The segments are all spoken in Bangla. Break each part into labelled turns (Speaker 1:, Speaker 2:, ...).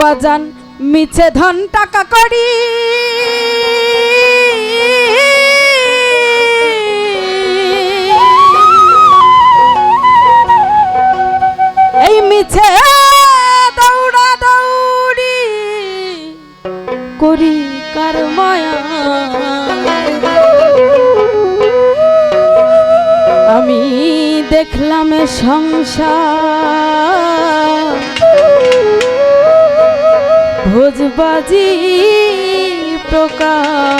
Speaker 1: বাজান মিছে ধন টাকা করি। এই মিছে দৌড়া দৌড়ি করি কার মায়া। আমি দেখলাম সংসার ভোজবাজি প্রকার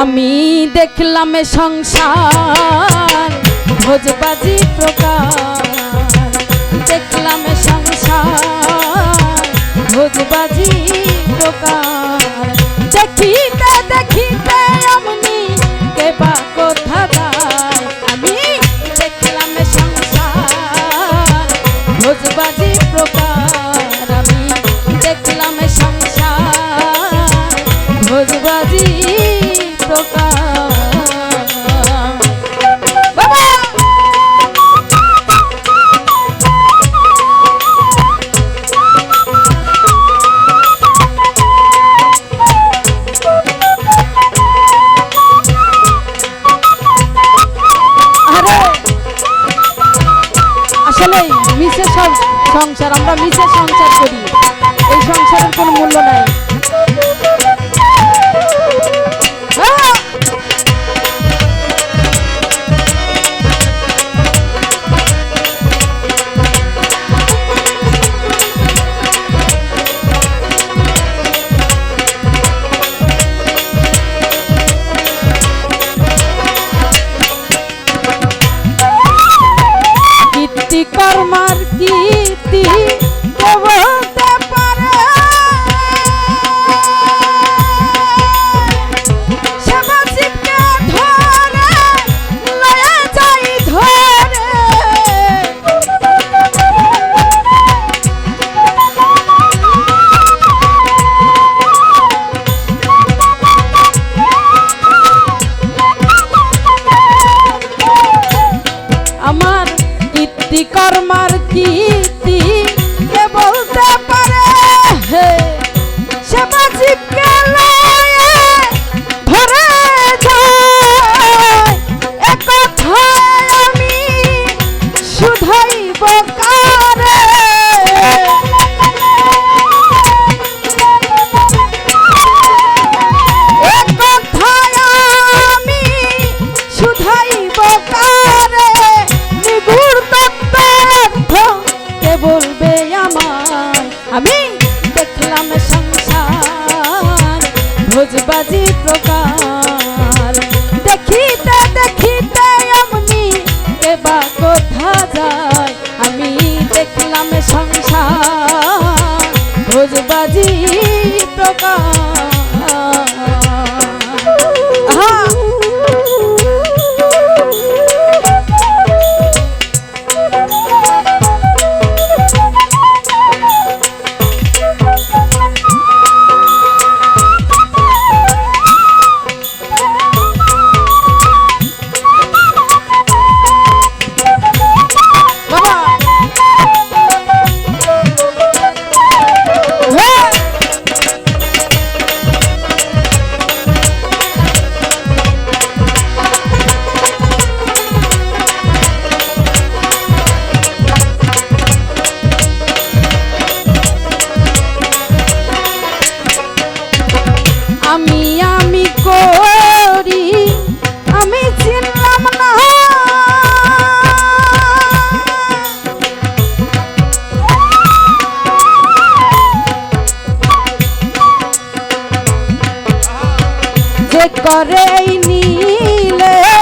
Speaker 1: আমি দেখলাম সংসার ভোজবাজি প্রকার দেখলাম সংসার ভোজবাজি প্রকার দেখিতে সংসার আমরা মিশে সংসার করি। এই সংসারের কোনো মূল্য নাই। কীর্তি কে বলতে পারে? জীবকে লয়ে ধরে কথায় আমি শুধাইব কারে এ কথায় আমি শুধাইব কারে কোথা যায় আমি দেখলাম সংসার। ভোজবাজি প্রকার করে নীলে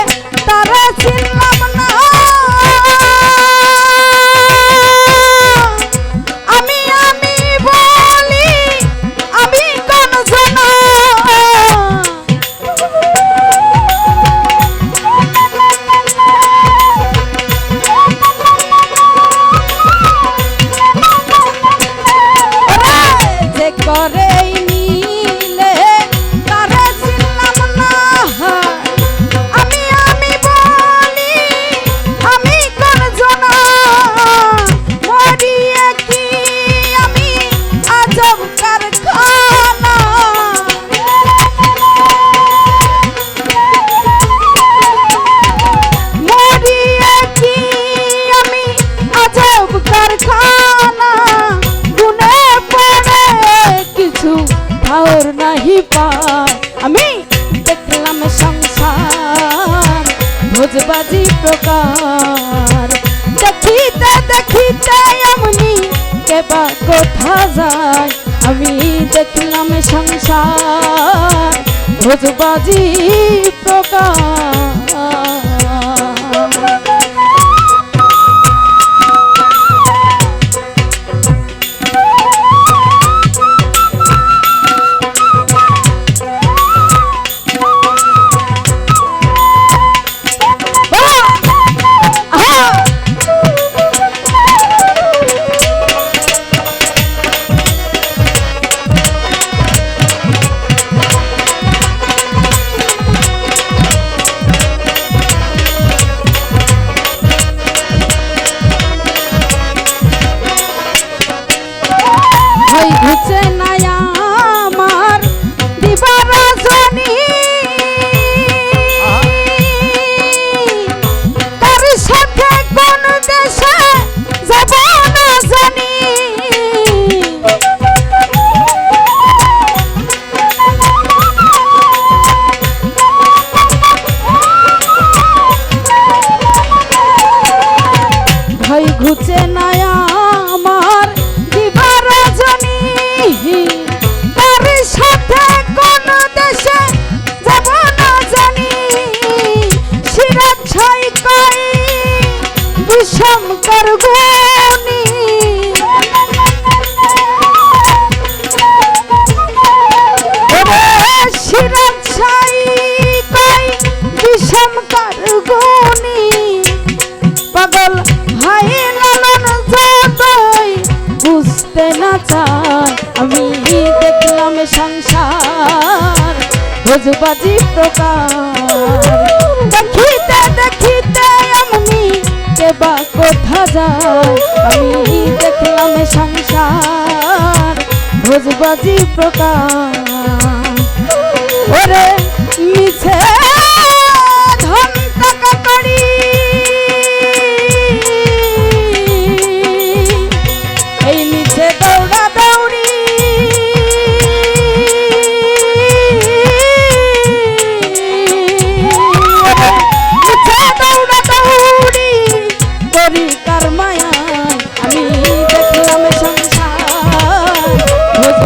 Speaker 1: পায় আমি দেখলাম সংসার, ভোজবাজি প্রকার। দেখিতে দেখিতে এমনি কেবা কোথা যায়। আমি দেখলাম সংসার, ভোজবাজি প্রকার। দেখলাম সংসার ভোজবাজি প্রকার। কেবা কোথা যায়? আমি দেখলাম সংসার ভোজবাজি প্রকার ওরে মিছে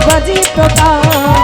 Speaker 1: বাজি প্রকাশ